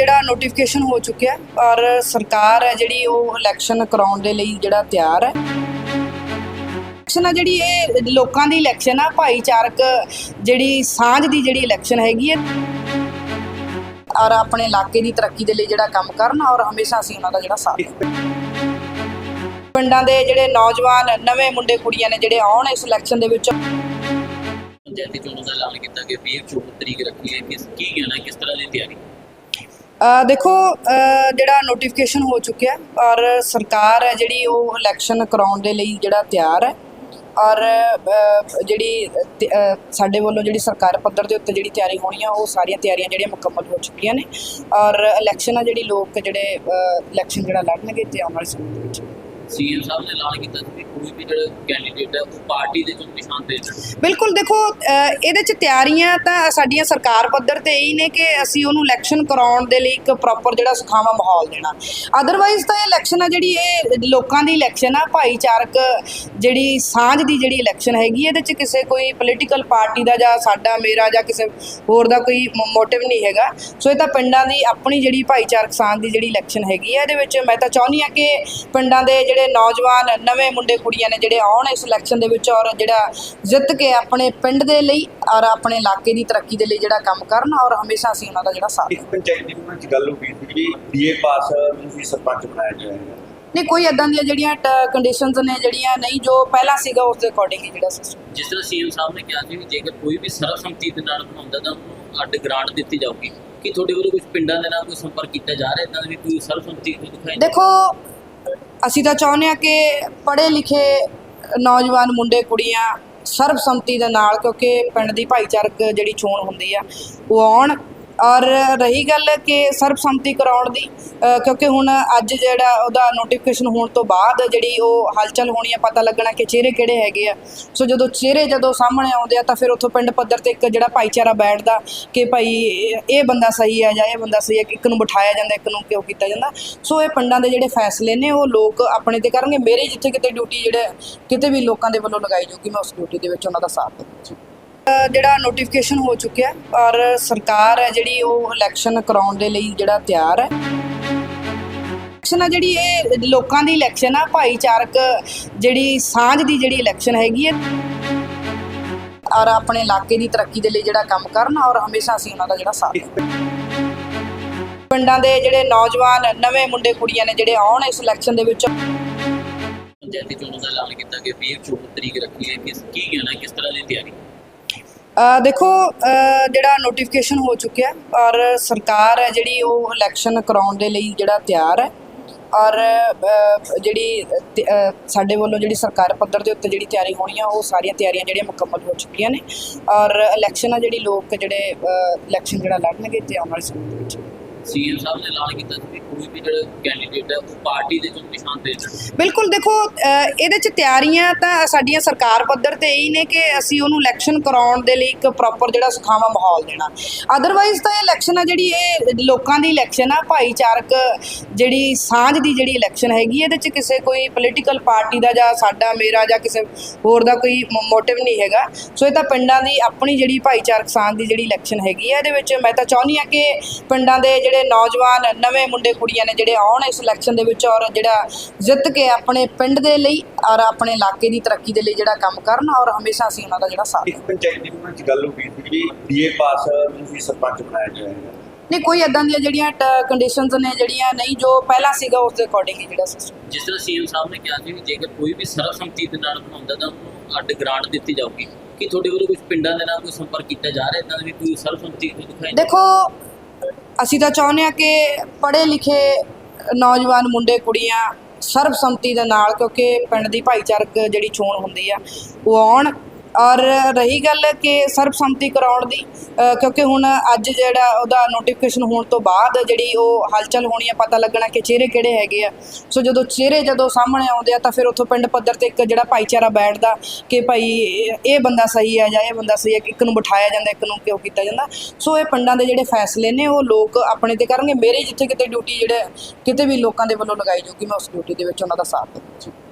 ਜਿਹੜਾ ਨੋਟੀਫਿਕੇਸ਼ਨ ਹੋ ਚੁੱਕਿਆ ਔਰ ਸਰਕਾਰ ਹੈ ਜਿਹੜੀ ਉਹ ਇਲੈਕਸ਼ਨ ਕਰਾਉਣ ਦੇ ਲਈ ਜਿਹੜਾ ਤਿਆਰ ਹੈ। ਇਲੈਕਸ਼ਨ ਆ ਜਿਹੜੀ ਇਹ ਲੋਕਾਂ ਦੀ ਇਲੈਕਸ਼ਨ ਆ, ਭਾਈਚਾਰਕ ਜਿਹੜੀ ਸਾਂਝ ਦੀ ਜਿਹੜੀ ਇਲੈਕਸ਼ਨ ਹੈਗੀ ਹੈ, ਔਰ ਆਪਣੇ ਇਲਾਕੇ ਦੀ ਤਰੱਕੀ ਦੇ ਲਈ ਜਿਹੜਾ ਕੰਮ ਕਰਨ, ਔਰ ਹਮੇਸ਼ਾ ਅਸੀਂ ਉਹਨਾਂ ਦਾ ਜਿਹੜਾ ਸਾਥ ਪਿੰਡਾਂ ਦੇ ਜਿਹੜੇ ਨੌਜਵਾਨ, ਨਵੇਂ ਮੁੰਡੇ ਕੁੜੀਆਂ ਨੇ ਜਿਹੜੇ ਆਉਣ ਇਸ ਇਲੈਕਸ਼ਨ ਦੇ ਵਿੱਚ। ਪੰਚਾਇਤੀ ਚੋਣਾਂ ਦਾ ਐਲਾਨ ਕੀਤਾ ਕਿ 20 ਚੋਣ ਤਰੀਕ ਰੱਖੀ ਹੈ। ਕਿਸ ਕੀ ਕਹਿਣਾ ਕਿਸ ਤਰ੍ਹਾਂ ਦੀ ਤਿਆਰੀ? ਦੇਖੋ ਜਿਹੜਾ ਨੋਟੀਫਿਕੇਸ਼ਨ ਹੋ ਚੁੱਕਿਆ ਔਰ ਸਰਕਾਰ ਹੈ ਜਿਹੜੀ ਉਹ ਇਲੈਕਸ਼ਨ ਕਰਾਉਣ ਦੇ ਲਈ ਜਿਹੜਾ ਤਿਆਰ ਹੈ, ਔਰ ਜਿਹੜੀ ਸਾਡੇ ਵੱਲੋਂ ਜਿਹੜੀ ਸਰਕਾਰ ਪੱਧਰ ਦੇ ਉੱਤੇ ਜਿਹੜੀ ਤਿਆਰੀ ਹੋਣੀ ਆ, ਉਹ ਸਾਰੀਆਂ ਤਿਆਰੀਆਂ ਜਿਹੜੀਆਂ ਮੁਕੰਮਲ ਹੋ ਚੁੱਕੀਆਂ ਨੇ, ਔਰ ਇਲੈਕਸ਼ਨ ਆ ਜਿਹੜੀ ਲੋਕ ਜਿਹੜੇ ਇਲੈਕਸ਼ਨ ਜਿਹੜਾ ਲੜਨਗੇ ਤੇ ਆਉਣ ਵਾਲੇ ਸਮੇਂ ਦੇ ਵਿੱਚ। ਸੀਐਮ ਸਾਹਿਬ ਨੇ ਐਲਾਨ ਕੀਤਾ ਸੀ ਕਿ ਕੋਈ ਵੀ ਜਿਹੜਾ ਕੈਂਡੀਡੇਟ ਹੈ, ਉਹ ਪਾਰਟੀ ਦੇ ਚੋਣ ਨਿਸ਼ਾਨ ਤੇ ਬਿਲਕੁਲ, ਦੇਖੋ ਇਹਦੇ ਚ ਤਿਆਰੀਆਂ ਤਾਂ ਸਾਡੀਆਂ ਸਰਕਾਰ ਪੱਧਰ ਤੇ ਹੀ ਨੇ ਕਿ ਅਸੀਂ ਉਹਨੂੰ ਇਲੈਕਸ਼ਨ ਕਰਾਉਣ ਦੇ ਲਈ ਇੱਕ ਪ੍ਰੋਪਰ ਜਿਹੜਾ ਸੁਖਾਵਾਂ ਮਾਹੌਲ ਦੇਣਾ। ਅਦਰਵਾਈਜ਼ ਤਾਂ ਇਹ ਇਲੈਕਸ਼ਨ ਆ ਜਿਹੜੀ ਇਹ ਲੋਕਾਂ ਦੀ ਇਲੈਕਸ਼ਨ ਆ, ਭਾਈਚਾਰਕ ਜਿਹੜੀ ਸਾਂਝ ਦੀ ਜਿਹੜੀ ਇਲੈਕਸ਼ਨ ਹੈਗੀ, ਇਹਦੇ ਚ ਕਿਸੇ ਕੋਈ ਪੋਲੀਟੀਕਲ ਪਾਰਟੀ ਦਾ ਜਾਂ ਸਾਡਾ, ਮੇਰਾ ਜਾਂ ਕਿਸੇ ਹੋਰ ਦਾ ਕੋਈ ਮੋਟਿਵ ਨਹੀਂ ਹੈਗਾ। ਸੋ ਇਹ ਤਾਂ ਪਿੰਡਾਂ ਦੀ ਆਪਣੀ ਜਿਹੜੀ ਭਾਈਚਾਰਕ ਸਾਂਝ ਦੀ ਜਿਹੜੀ ਇਲੈਕਸ਼ਨ ਹੈਗੀ ਆ, ਇਹਦੇ ਵਿੱਚ ਮੈਂ ਤਾਂ ਚਾਹੁੰਦੀ ਆ ਕਿ ਪਿੰਡਾਂ ਦੇ ਜਿਹੜੇ ਨੌਜਵਾਨ ਨਵੇਂ ਮੁੰਡੇ ਕੁੜੀਆਂ ਨੇ ਜਿਹੜੇ ਆਉਣ ਇਸ ਇਲੈਕਸ਼ਨ ਦੇ ਵਿੱਚ ਔਰ ਜਿਹੜਾ ਜਿੱਤ ਕੇ ਆਪਣੇ ਪਿੰਡ ਦੇ ਲਈ ਔਰ ਆਪਣੇ ਇਲਾਕੇ ਦੀ ਤਰੱਕੀ ਦੇ ਲਈ ਜਿਹੜਾ ਕੰਮ ਕਰਨ ਔਰ ਹਮੇਸ਼ਾ ਅਸੀਂ ਉਹਨਾਂ ਦਾ ਜਿਹੜਾ ਸਾਥ ਇੱਕ ਪੰਚਾਇਤ ਦੀ ਉਹਨਾਂ ਚ ਗੱਲ ਹੋ ਗਈ ਸੀ ਕਿ ਬੀਏ ਪਾਸ ਨੂੰ ਵੀ ਸਰਪੰਚ ਬਣਾਇਆ ਜਾਏਗਾ ਨਹੀਂ ਕੋਈ ਇਦਾਂ ਦੀਆਂ ਜਿਹੜੀਆਂ ਕੰਡੀਸ਼ਨਸ ਨੇ ਜਿਹੜੀਆਂ ਨਹੀਂ ਜੋ ਪਹਿਲਾਂ ਸੀਗਾ ਉਸ ਦੇ ਅਕੋਰਡਿੰਗ ਹੀ ਜਿਹੜਾ ਸਿਸਟਮ ਜਿਸ ਤਰ੍ਹਾਂ ਸੀਐਮ ਸਾਹਿਬ ਨੇ ਕਿਹਾ ਸੀ ਵੀ ਜੇਕਰ ਕੋਈ ਵੀ ਸਰਵਸੰਮਤੀ ਦੇ ਨਾਲ ਬਣਾਉਂਦਾ ਤਾਂ ਉਹਨੂੰ ਅੱਡ ਗ੍ਰਾਂਟ ਦਿੱਤੀ ਜਾਊਗੀ। ਕਿ ਤੁਹਾਡੇ ਵੱਲੋਂ ਕੁਝ ਪਿੰਡਾਂ ਦੇ ਨਾਲ ਕੋਈ ਸੰਪਰਕ ਕੀਤਾ ਜਾ ਰਿਹਾ? ਇਦਾਂ ਦੀ ਵੀ ਕੋਈ ਸਰਵਸੰਮਤੀ ਕੋਈ ਦਿਖਾਈ ਦੇ- ਦੇਖੋ ਅਸੀਂ ਤਾਂ ਚਾਹੁੰਦੇ ਆ ਕਿ ਪੜ੍ਹੇ ਲਿਖੇ ਨੌਜਵਾਨ ਮੁੰਡੇ, ਕੁੜੀਆਂ ਸਰਬਸੰਮਤੀ ਦੇ ਨਾਲ, ਕਿਉਂਕਿ ਪਿੰਡ ਦੀ ਭਾਈਚਾਰਕ ਜਿਹੜੀ ਚੋਣ ਹੁੰਦੀ ਆ, ਉਹ ਆਉਣ। ਔਰ ਰਹੀ ਗੱਲ ਕਿ ਸਰਬਸੰਮਤੀ ਕਰਾਉਣ ਦੀ ਕਿਉਂਕਿ ਹੁਣ ਅੱਜ ਜਿਹੜਾ ਉਹਦਾ ਨੋਟੀਫਿਕੇਸ਼ਨ ਹੋਣ ਤੋਂ ਬਾਅਦ ਜਿਹੜੀ ਉਹ ਹਲਚਲ ਹੋਣੀ ਆ, ਪਤਾ ਲੱਗਣਾ ਕਿ ਚਿਹਰੇ ਕਿਹੜੇ ਹੈਗੇ ਆ। ਸੋ ਜਦੋਂ ਚਿਹਰੇ ਜਦੋਂ ਸਾਹਮਣੇ ਆਉਂਦੇ ਆ ਤਾਂ ਫਿਰ ਉੱਥੋਂ ਪਿੰਡ ਪੱਧਰ ਤੇ ਇੱਕ ਜਿਹੜਾ ਭਾਈਚਾਰਾ ਬੈਠਦਾ ਕਿ ਭਾਈ ਇਹ- ਇਹ ਬੰਦਾ ਸਹੀ ਹੈ ਜਾਂ ਇਹ ਬੰਦਾ ਸਹੀ ਹੈ ਇੱਕ ਨੂੰ ਬਿਠਾਇਆ ਜਾਂਦਾ, ਇੱਕ ਨੂੰ ਕਿਉਂ ਕੀਤਾ ਜਾਂਦਾ। ਸੋ ਇਹ ਪਿੰਡਾਂ ਦੇ ਜਿਹੜੇ ਫੈਸਲੇ ਨੇ ਉਹ ਲੋਕ ਆਪਣੇ ਤੇ ਕਰਨਗੇ। ਮੇਰੇ ਜਿੱਥੇ ਕਿਤੇ ਡਿਊਟੀ ਜਿਹੜੇ ਕਿਤੇ ਵੀ ਲੋਕਾਂ ਦੇ ਵੱਲੋਂ ਲਗਾਈ ਜਾਊਗੀ, ਮੈਂ ਉਸ ਡਿਊਟੀ ਦੇ ਵਿੱਚ ਉਹਨਾਂ ਦਾ ਸਾਥ ਦੇਵਾਂਗੀ। ਜਿਹੜਾ ਨੋਟੀਫਿਕੇਸ਼ਨ ਹੋ ਚੁੱਕਿਆ ਔਰ ਸਰਕਾਰ ਹੈ ਜਿਹੜੀ ਉਹ ਇਲੈਕਸ਼ਨ ਕਰਾਉਣ ਦੇ ਲਈ ਜਿਹੜਾ ਤਿਆਰ ਹੈ। ਇਲੈਕਸ਼ਨ ਆ ਜਿਹੜੀ ਇਹ ਲੋਕਾਂ ਦੀ ਇਲੈਕਸ਼ਨ ਆ, ਭਾਈਚਾਰਕ ਜਿਹੜੀ ਸਾਂਝ ਦੀ ਜਿਹੜੀ ਇਲੈਕਸ਼ਨ ਹੈਗੀ ਹੈ। ਔਰ ਆਪਣੇ ਇਲਾਕੇ ਦੀ ਤਰੱਕੀ ਦੇ ਲਈ ਜਿਹੜਾ ਕੰਮ ਕਰਨ ਔਰ ਹਮੇਸ਼ਾ ਅਸੀਂ ਉਹਨਾਂ ਦਾ ਜਿਹੜਾ ਸਾਥ ਪਿੰਡਾਂ ਦੇ ਜਿਹੜੇ ਨੌਜਵਾਨ, ਨਵੇਂ ਮੁੰਡੇ ਕੁੜੀਆਂ ਨੇ ਜਿਹੜੇ ਆਉਣ ਇਸ ਇਲੈਕਸ਼ਨ ਦੇ ਵਿੱਚ। ਪੰਚਾਇਤੀ ਚੋਣਾਂ ਦਾ ਐਲਾਨ ਕੀਤਾ ਕਿ 20 ਚੋਣ ਤਰੀਕ ਰੱਖੀ ਹੈ। ਕਿਸ ਕੀ ਕਹਿਣਾ ਕਿਸ ਤਰ੍ਹਾਂ ਦੀ ਤਿਆਰੀ? ਦੇਖੋ ਜਿਹੜਾ ਨੋਟੀਫਿਕੇਸ਼ਨ ਹੋ ਚੁੱਕਿਆ ਔਰ ਸਰਕਾਰ ਹੈ ਜਿਹੜੀ ਉਹ ਇਲੈਕਸ਼ਨ ਕਰਾਉਣ ਦੇ ਲਈ ਜਿਹੜਾ ਤਿਆਰ ਹੈ, ਔਰ ਜਿਹੜੀ ਸਾਡੇ ਵੱਲੋਂ ਜਿਹੜੀ ਸਰਕਾਰ ਪੱਧਰ ਦੇ ਉੱਤੇ ਜਿਹੜੀ ਤਿਆਰੀ ਹੋਣੀ ਆ, ਉਹ ਸਾਰੀਆਂ ਤਿਆਰੀਆਂ ਜਿਹੜੀਆਂ ਮੁਕੰਮਲ ਹੋ ਚੁੱਕੀਆਂ ਨੇ, ਔਰ ਇਲੈਕਸ਼ਨ ਆ ਜਿਹੜੀ ਲੋਕ ਜਿਹੜੇ ਇਲੈਕਸ਼ਨ ਜਿਹੜਾ ਲੜਨਗੇ ਤੇ ਆਉਣ ਵਾਲੇ ਸਮੇਂ ਦੇ ਵਿੱਚ। ਸੀਐਮ ਸਾਹਿਬ ਨੇ ਐਲਾਨ ਕੀਤਾ ਸੀ ਕਿ ਕੋਈ ਵੀ ਜਿਹੜਾ ਕੈਂਡੀਡੇਟ ਹੈ, ਉਹ ਪਾਰਟੀ ਦੇ ਚੋਣ ਨਿਸ਼ਾਨ ਤੇ ਚੱਲੇ ਬਿਲਕੁਲ ਦੇਖੋ ਇਹਦੇ ਚ ਤਿਆਰੀਆਂ ਤਾਂ ਸਾਡੀਆਂ ਸਰਕਾਰ ਪੱਧਰ ਤੇ ਹੀ ਨੇ ਕਿ ਅਸੀਂ ਉਹਨੂੰ ਇਲੈਕਸ਼ਨ ਕਰਾਉਣ ਦੇ ਲਈ ਇੱਕ ਪ੍ਰੋਪਰ ਜਿਹੜਾ ਸੁਖਾਵਾਂ ਮਾਹੌਲ ਦੇਣਾ। ਅਦਰਵਾਈਜ਼ ਤਾਂ ਇਹ ਇਲੈਕਸ਼ਨ ਆ ਜਿਹੜੀ ਇਹ ਲੋਕਾਂ ਦੀ ਇਲੈਕਸ਼ਨ ਆ, ਭਾਈਚਾਰਕ ਜਿਹੜੀ ਸਾਂਝ ਦੀ ਜਿਹੜੀ ਇਲੈਕਸ਼ਨ ਹੈਗੀ, ਇਹਦੇ ਚ ਕਿਸੇ ਕੋਈ ਪੋਲੀਟੀਕਲ ਪਾਰਟੀ ਦਾ ਜਾਂ ਸਾਡਾ, ਮੇਰਾ ਜਾਂ ਕਿਸੇ ਹੋਰ ਦਾ ਕੋਈ ਮੋਟਿਵ ਨਹੀਂ ਹੈਗਾ। ਸੋ ਇਹ ਤਾਂ ਪਿੰਡਾਂ ਦੀ ਆਪਣੀ ਜਿਹੜੀ ਭਾਈਚਾਰਕ ਸਾਂਝ ਦੀ ਜਿਹੜੀ ਇਲੈਕਸ਼ਨ ਹੈਗੀ ਆ, ਇਹਦੇ ਵਿੱਚ ਮੈਂ ਤਾਂ ਚਾਹੁੰਦੀ ਆ ਕਿ ਪਿੰਡਾਂ ਦੇ ਜਿਹੜੇ ਨੌਜਵਾਨ ਨਵੇਂ ਮੁੰਡੇ ਕੁੜੀਆਂ ਨੇ ਜਿਹੜੇ ਆਉਣ ਇਸ ਇਲੈਕਸ਼ਨ ਦੇ ਵਿੱਚ ਔਰ ਜਿਹੜਾ ਜਿੱਤ ਕੇ ਆਪਣੇ ਪਿੰਡ ਦੇ ਲਈ ਔਰ ਆਪਣੇ ਇਲਾਕੇ ਦੀ ਤਰੱਕੀ ਦੇ ਲਈ ਜਿਹੜਾ ਕੰਮ ਕਰਨ ਔਰ ਹਮੇਸ਼ਾ ਅਸੀਂ ਉਹਨਾਂ ਦਾ ਜਿਹੜਾ ਸਾਥ ਇੱਕ ਪੰਚਾਇਤ ਦੀ ਉਹਨਾਂ ਚ ਗੱਲ ਹੋ ਗਈ ਸੀ ਕਿ ਬੀਏ ਪਾਸ ਨੂੰ ਵੀ ਸਰਪੰਚ ਬਣਾਇਆ ਜਾਏਗਾ ਨਹੀਂ ਕੋਈ ਇਦਾਂ ਦੀਆਂ ਜਿਹੜੀਆਂ ਕੰਡੀਸ਼ਨਸ ਨੇ ਜਿਹੜੀਆਂ ਨਹੀਂ ਜੋ ਪਹਿਲਾਂ ਸੀਗਾ ਉਸ ਦੇ ਅਕੋਰਡਿੰਗ ਜਿਹੜਾ ਸਿਸਟਮ ਜਿਸ ਤਰ੍ਹਾਂ ਸੀਐਮ ਸਾਹਿਬ ਨੇ ਕਿਹਾ ਸੀ ਵੀ ਜੇਕਰ ਕੋਈ ਵੀ ਸਰਵਸੰਮਤੀ ਦੇ ਨਾਲ ਬਣਾਉਂਦਾ ਤਾਂ ਉਹਨੂੰ ਅੱਡ ਗ੍ਰਾਂਟ ਦਿੱਤੀ ਜਾਊਗੀ। ਕਿ ਤੁਹਾਡੇ ਵੱਲੋਂ ਕੁਝ ਪਿੰਡਾਂ ਦੇ ਨਾਲ ਕੋਈ ਸੰਪਰਕ ਕੀਤਾ ਜਾ ਰਿਹਾ? ਇਦਾਂ ਦੀ ਵੀ ਕੋਈ ਸਰਵਸੰਮਤੀ ਦਿਖਾਈ ਦੇਖੋ ਅਸੀਂ ਤਾਂ ਚਾਹੁੰਦੇ ਆ ਕਿ ਪੜ੍ਹੇ ਲਿਖੇ ਨੌਜਵਾਨ ਮੁੰਡੇ, ਕੁੜੀਆਂ ਸਰਬਸੰਮਤੀ ਦੇ ਨਾਲ, ਕਿਉਂਕਿ ਪਿੰਡ ਦੀ ਭਾਈਚਾਰਕ ਜਿਹੜੀ ਚੋਣ ਹੁੰਦੀ ਆ, ਉਹ ਆਉਣ। ਔਰ ਰਹੀ ਗੱਲ ਕਿ ਸਰਬਸੰਮਤੀ ਕਰਾਉਣ ਦੀ ਕਿਉਂਕਿ ਹੁਣ ਅੱਜ ਜਿਹੜਾ ਉਹਦਾ ਨੋਟੀਫਿਕੇਸ਼ਨ ਹੋਣ ਤੋਂ ਬਾਅਦ ਜਿਹੜੀ ਉਹ ਹਲਚਲ ਹੋਣੀ ਆ, ਪਤਾ ਲੱਗਣਾ ਕਿ ਚਿਹਰੇ ਕਿਹੜੇ ਹੈਗੇ ਆ। ਸੋ ਜਦੋਂ ਚਿਹਰੇ ਜਦੋਂ ਸਾਹਮਣੇ ਆਉਂਦੇ ਆ, ਤਾਂ ਫਿਰ ਉੱਥੋਂ ਪਿੰਡ ਪੱਧਰ ਤੇ ਇੱਕ ਜਿਹੜਾ ਭਾਈਚਾਰਾ ਬੈਠਦਾ ਕਿ ਭਾਈ ਇਹ- ਇਹ ਬੰਦਾ ਸਹੀ ਹੈ ਜਾਂ ਇਹ ਬੰਦਾ ਸਹੀ ਹੈ ਇੱਕ ਨੂੰ ਬਿਠਾਇਆ ਜਾਂਦਾ, ਇੱਕ ਨੂੰ ਕਿਉਂ ਕੀਤਾ ਜਾਂਦਾ। ਸੋ ਇਹ ਪਿੰਡਾਂ ਦੇ ਜਿਹੜੇ ਫੈਸਲੇ ਨੇ, ਉਹ ਲੋਕ ਆਪਣੇ ਤੇ ਕਰਨਗੇ। ਮੇਰੇ ਜਿੱਥੇ ਕਿਤੇ ਡਿਊਟੀ ਜਿਹੜੇ ਕਿਤੇ ਵੀ ਲੋਕਾਂ ਦੇ ਵੱਲੋਂ ਲਗਾਈ ਜਾਊਗੀ, ਮੈਂ ਉਸ ਡਿਊਟੀ ਦੇ ਵਿੱਚ ਉਹਨਾਂ ਦਾ ਸਾਥ ਦੇਵਾਂਗੀ।